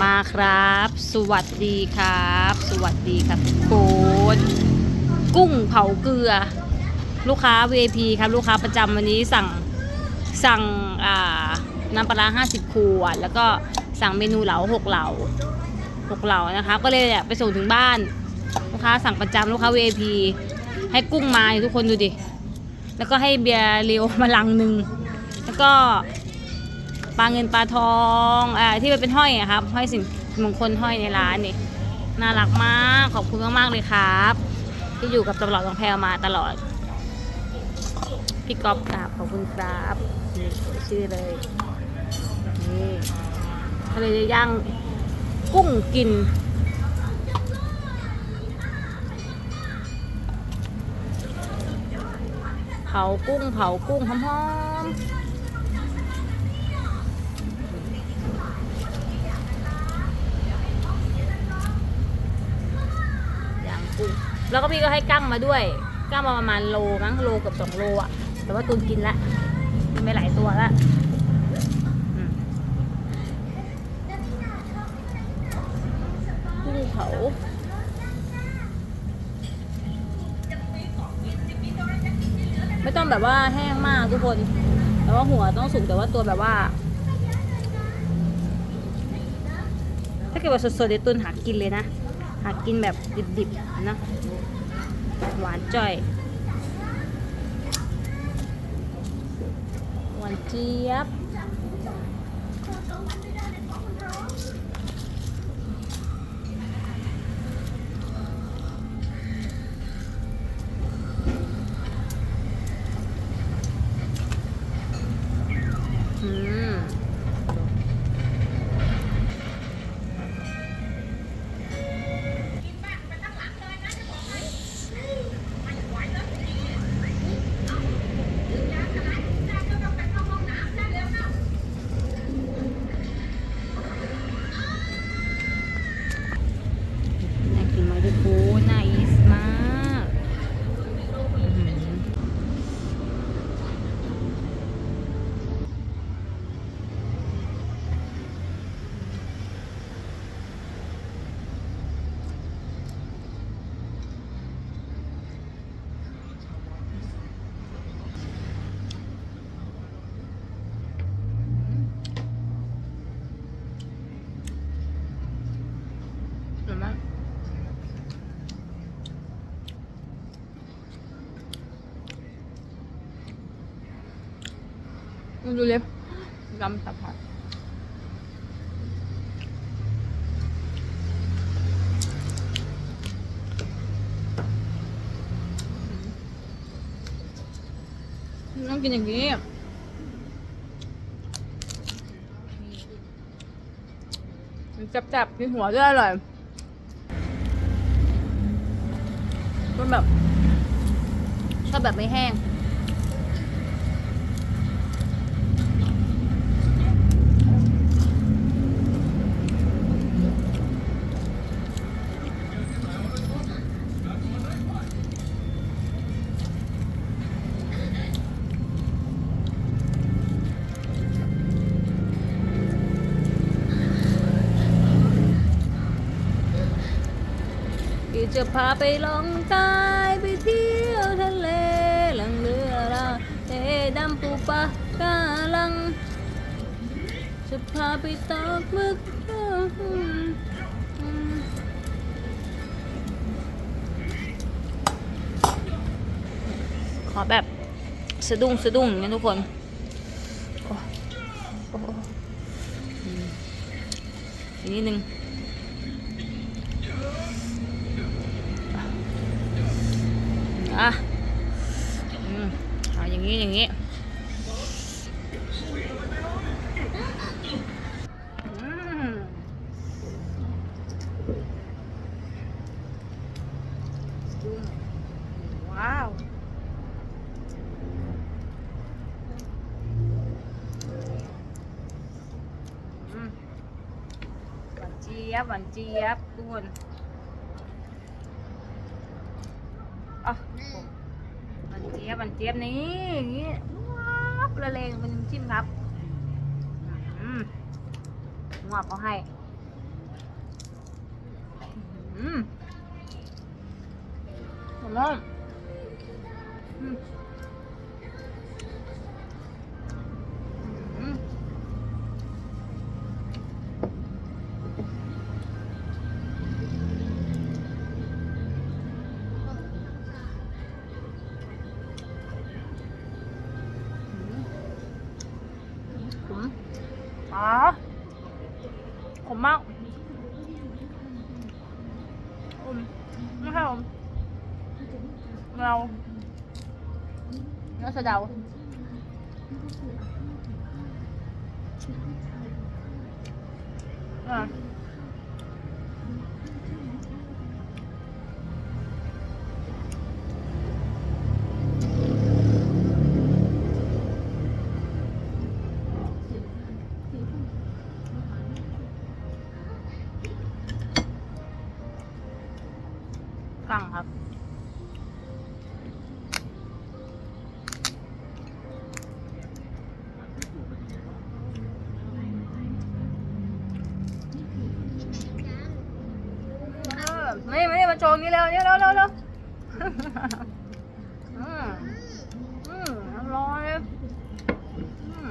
มาครับ สวัสดีครับ สวัสดีครับทุกคนกุ้งเผาเกลือ ลูกค้า VIP ครับ ลูกค้าประจำวันนี้สั่งสั่งอ่าน้ำปลาร้า50ขวด แล้วก็สั่งเมนูเหลา6เหลา6เหลานะคะ ก็เลยเนี่ยไปส่งถึงบ้าน ลูกค้าสั่งประจำลูกค้า VIP ให้กุ้งมาทุกคนดูดิ แล้วก็ให้เบียร์เรียวมาลังหนึ่งแล้วก็ ปลาเงินปลาทองอ่าที่มันเป็นห้อยอะครับ ห้อยสิ่งมงคลห้อยในร้านนี่น่ารักมากขอบคุณมากๆเลยครับ ที่อยู่กับตลอดของแพรมาตลอด พี่ก๊อฟครับขอบคุณครับนี่ชื่อเลยนี่ทะเลย่างกุ้งกินเผากุ้งเผากุ้งหอมๆ แล้วก็พี่ก็ให้กั้งมาด้วยกั้งมาประมาณโลมั้งโลเกับสองโลอะแต่ว่าตูนกินละกินไปหลายตัวละกุ้งเผาไม่ต้องแบบว่าแห้งมากทุกคน แต่ว่าหัวต้องสุกแต่ว่าตัวแบบว่า ถ้าเกิดว่าสดๆเดี๋ยวตุนหากินเลยนะ หากินแบบดิบๆนะหวานจ่อยหวานเจี๊ยบ อืม น่ากินมากทุกคนน่าอีสมากอื้อหืออร่อยมาก มันดูเล็บกำตับผัดต้องกินอย่างนี้มันจับๆกินหัวด้วยอร่อยมันแบบชอบแบบไม่แห้ง จะพาไปลองใต้ไปเที่ยวทะเลหลังเรือราเอดำปูปลากาลัง จะพาไปตอกมึกขอแบบสะดุ้งสะดุ้งอย่างนี้ทุกคนอ้โอ้โอ้อืมอีกนิดนึง อะอืมเอาอย่างนี้อย่างนี้อืมว้าวอืมหวานเจี๊ยบหวานเจี๊ยบทุกคน เจี๊ยบนี้นี่ว้าวละเลงเป็นจิ้มครับอืมงวเขาให้อืมหอมมาอืม ขมมากอมไม่ใช่อมเราเนื้อสะเดาอ่า กั้งครับ เออไม่ไม่มาโชว์นี้เร็วเนี่เร็วเร็วเร็วอืมอืมอร่อยอืม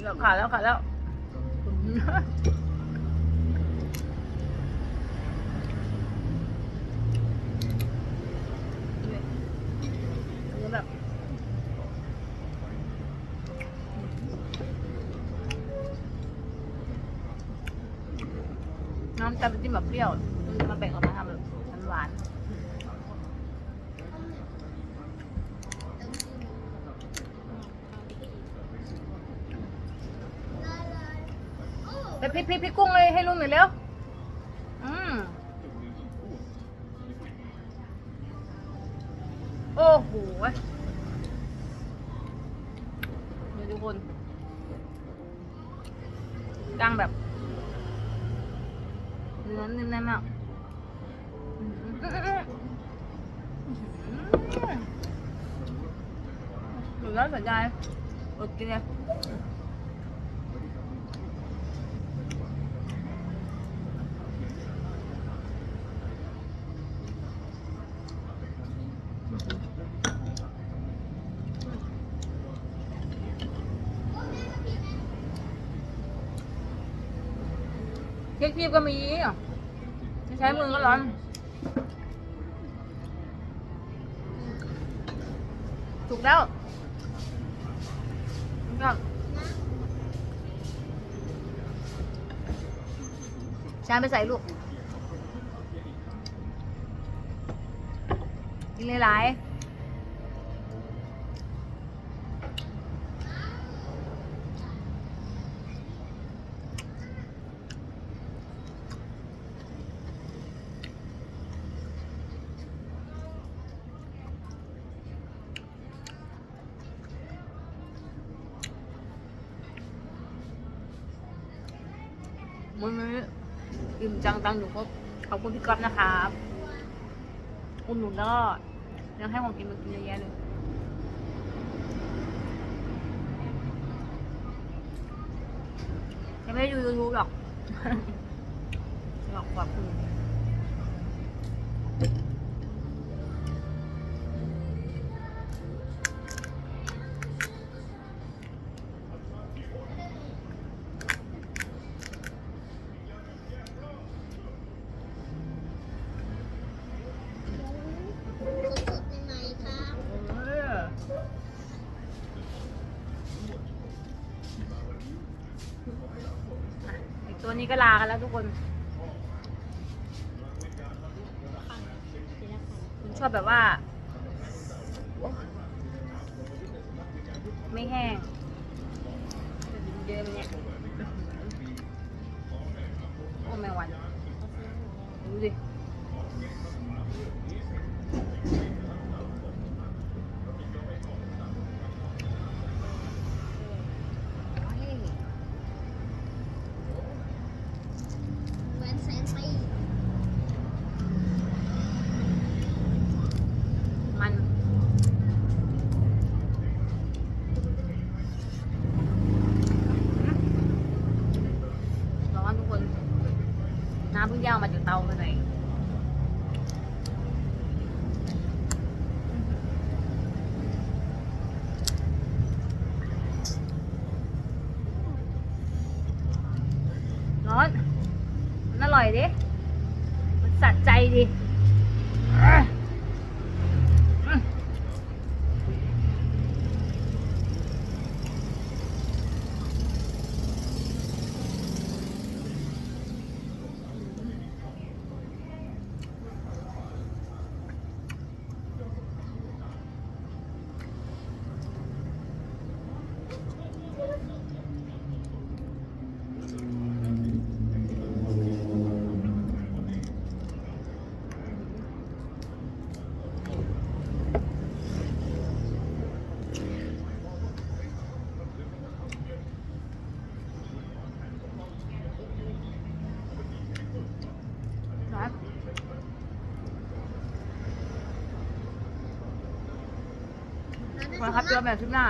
เดี๋ยวขาดแล้วขาดแล้ว อันนี้แบบน้ำจะเป็นจิ้มแบบเปรี้ยวมันจะมาแบ่งออกมาทำแบบหวานไปพริกพริกพริกกุ้งเลยให้ลุงหน่อยเร็ว อืม โอ้โหดูทุกคนดังแบบเนื้อนิ่มแน่มากหรือหือหนูแล้วสนใจอดกินเลย เค้กพีบก็มีอ่ใช้มือก็ร้อน ถูกแล้วก็ชามไปใส่ลูกกินหลายๆ มื้อนี้อิ่มจังตังอยู่ครบขอบคุณพี่ก๊อฟนะครับอุ่นหนุนแล้วก็ยังให้ของกินมากินเยอะแยะเลยยังไม่ได้ดูยูทูบหรอกหรอกขอบคุณ ตัวนี้ก็ลากันแล้วทุกคน คุณชอบแบบว่าโอ๊ยไม่แห้งเดิมเนี่ยโอ้แมงวันดูดิมัน พิ่งย่างมาจากเตาไปไหนอยร้อนมันอ ร่อยดิมันสะใจดิ ครับเจอแบบคลิปหน้า